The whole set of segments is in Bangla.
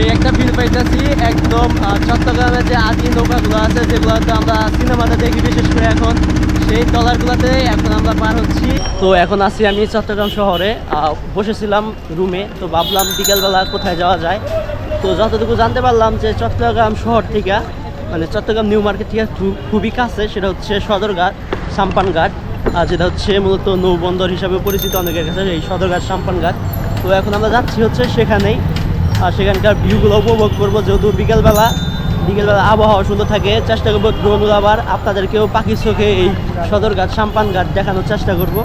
সেই একটা ফিল পাইতেছি একদম আহ, চট্টগ্রামের যে আদি নৌকাগুলো আছে যেগুলোতে আমরা সিনেমাতে দেখি বিশেষ করে এখন সেই ট্রলারগুলোতে এখন আমরা পার হচ্ছি। তো এখন আছি আমি চট্টগ্রাম শহরে বসেছিলাম রুমে তো ভাবলাম বিকেলবেলা কোথায় যাওয়া যায়। তো যতটুকু জানতে পারলাম যে চট্টগ্রাম শহর থেকে মানে চট্টগ্রাম নিউ মার্কেট থেকে খুবই কাছে সেটা হচ্ছে সদরঘাট সাম্পানঘাট আর যেটা হচ্ছে মূলত নৌবন্দর হিসাবে পরিচিত অনেকের কাছে এই সদরঘাট সাম্পানঘাট। তো এখন আমরা যাচ্ছি হচ্ছে সেখানেই। আর সেখানকার ভিউগুলো উপভোগ করব। যেহেতু বিকেলবেলা বিকেলবেলা আবহাওয়া সুন্দর থাকে, চেষ্টা করব ড্রোন আবার আপনাদেরকেও পাখির চোখে এই সদরঘাট, সাম্পানঘাট দেখানোর চেষ্টা করব।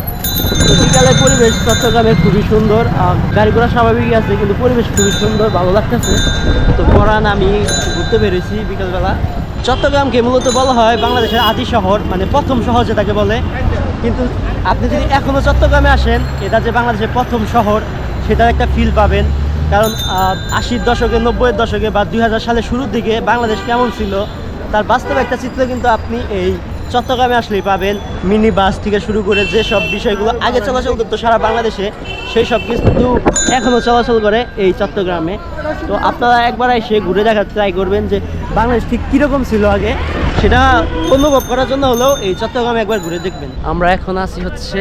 বিকালের পরিবেশ চট্টগ্রামে খুবই সুন্দর গাড়ি ঘোড়া স্বাভাবিকই আছে, কিন্তু পরিবেশ খুবই সুন্দর, ভালো লাগতেছে। তো পরান আমি ঘুরতে বেরোইছি বিকেলবেলা। চট্টগ্রামকে মূলত বলা হয় বাংলাদেশের আদি শহর মানে প্রথম শহর যেটাকে বলে। কিন্তু আপনি যদি এখনও চট্টগ্রামে আসেন, এটা যে বাংলাদেশের প্রথম শহর, সেটার একটা ফিল পাবেন। কারণ আশির দশকে নব্বইয়ের দশকে বা দুই সালের শুরুর দিকে বাংলাদেশ কেমন ছিল তার বাস্তব একটা চিত্র কিন্তু আপনি এই চট্টগ্রামে আসলেই পাবেন। মিনি বাস থেকে শুরু করে যেসব বিষয়গুলো আগে চলাচল করতো সারা বাংলাদেশে সেই সব কিন্তু এখনও চলাচল করে এই চট্টগ্রামে। তো আপনারা একবার এসে ঘুরে দেখার ট্রাই করবেন যে বাংলাদেশ ঠিক কীরকম ছিল আগে সেটা অনুভব করার জন্য হলেও এই চট্টগ্রামে একবার ঘুরে দেখবেন। আমরা এখন আছি হচ্ছে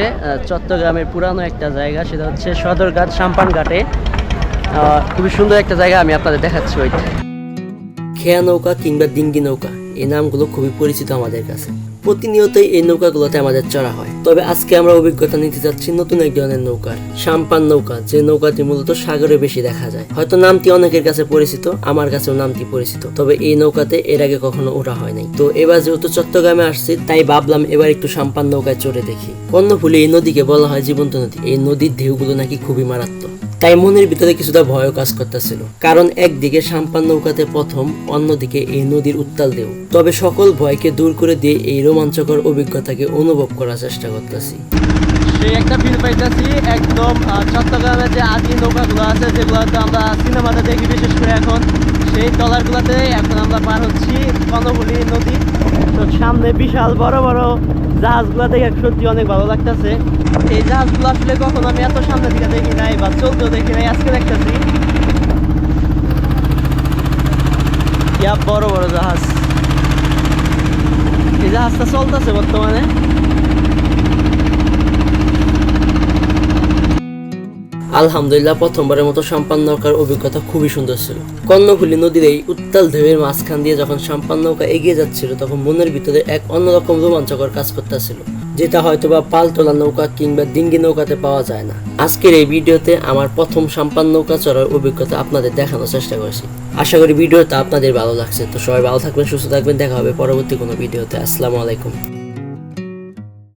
চট্টগ্রামের পুরানো একটা জায়গা সেটা হচ্ছে সদরঘাট সাম্পান ঘাটে আহ, খুবই সুন্দর একটা জায়গা আমি আপনাদের দেখাচ্ছি ওইটা খেয়া নৌকা কিংবা ডিঙ্গি নৌকা, এই নামগুলো খুবই পরিচিত আমাদের কাছে। প্রতিনিয়তই এই নৌকাগুলোতে আমাদের চড়া হয়। তবে আজকে আমরা অভিজ্ঞতা নিতে যাচ্ছি নতুন এক ধরনের নৌকার, সাম্পান নৌকা, যে নৌকাটি মূলত সাগরে বেশি দেখা যায়। হয়তো নামটি অনেকের কাছে পরিচিত, আমার কাছেও নামটি পরিচিত, তবে এই নৌকাতে এর আগে কখনো ওঠা হয় নাই তো এবার যেহেতু চট্টগ্রামে আসছি, তাই ভাবলাম এবার একটু সাম্পান নৌকায় চড়ে দেখি। কর্ণফুলি এই নদীকে বলা হয় জীবন্ত নদী। এই নদীর ঢেউগুলো নাকি খুবই মারাত্মক। তাই মনের ভিতরে কিছুটা ভয় কাজ করতেছিল। কারণ একদিকে সাম্পান নৌকাতে প্রথম, অন্যদিকে এই নদীর উত্তাল দেও তবে সকল ভয়কে দূর করে দিয়ে এই রোমাঞ্চকর অভিজ্ঞতাকে অনুভব করার চেষ্টা করতেছি। একটা ফিল পাইতেছি, একদম চট্টগ্রামে যে আদি নৌকাগুলো আছে, যেগুলো আমরা সিনেমাতে দেখি, বিশেষ করে সেই ট্রলারগুলোতে এখন আমরা পার হচ্ছি কর্ণফুলী নদী। তো সামনে বিশাল বড় বড় জাহাজগুলো দেখে সত্যি অনেক ভালো লাগতেছে। এই জাহাজগুলো আসলে কখনো আমি এত সামনে দিকে দেখি নাই বা চলতেও দেখি নাই, আজকে দেখতেছি। বড় বড় জাহাজ। এই জাহাজটা চলতেছে বর্তমানে। আলহামদুলিল্লাহ, প্রথমবারের মতো সাম্পান নৌকার অভিজ্ঞতা খুবই সুন্দর ছিল। কর্ণফুলী নদীর এই উত্তাল ঢেউয়ের মাঝখান দিয়ে যখন সাম্পান নৌকা এগিয়ে যাচ্ছিল, তখন মনের ভিতরে এক অন্যরকম রোমাঞ্চকর কাজ করতেছিল, যেটা হয়তো বা পালতোলা নৌকা কিংবা ডিঙ্গি নৌকাতে পাওয়া যায় না। আজকের এই ভিডিওতে আমার প্রথম সাম্পান নৌকা চড়ার অভিজ্ঞতা আপনাদের দেখানোর চেষ্টা করছি। আশা করি ভিডিওটা আপনাদের ভালো লাগছে, তো সবাই ভালো থাকবেন, সুস্থ থাকবেন, দেখা হবে পরবর্তী কোনো ভিডিওতে। আসসালামু আলাইকুম।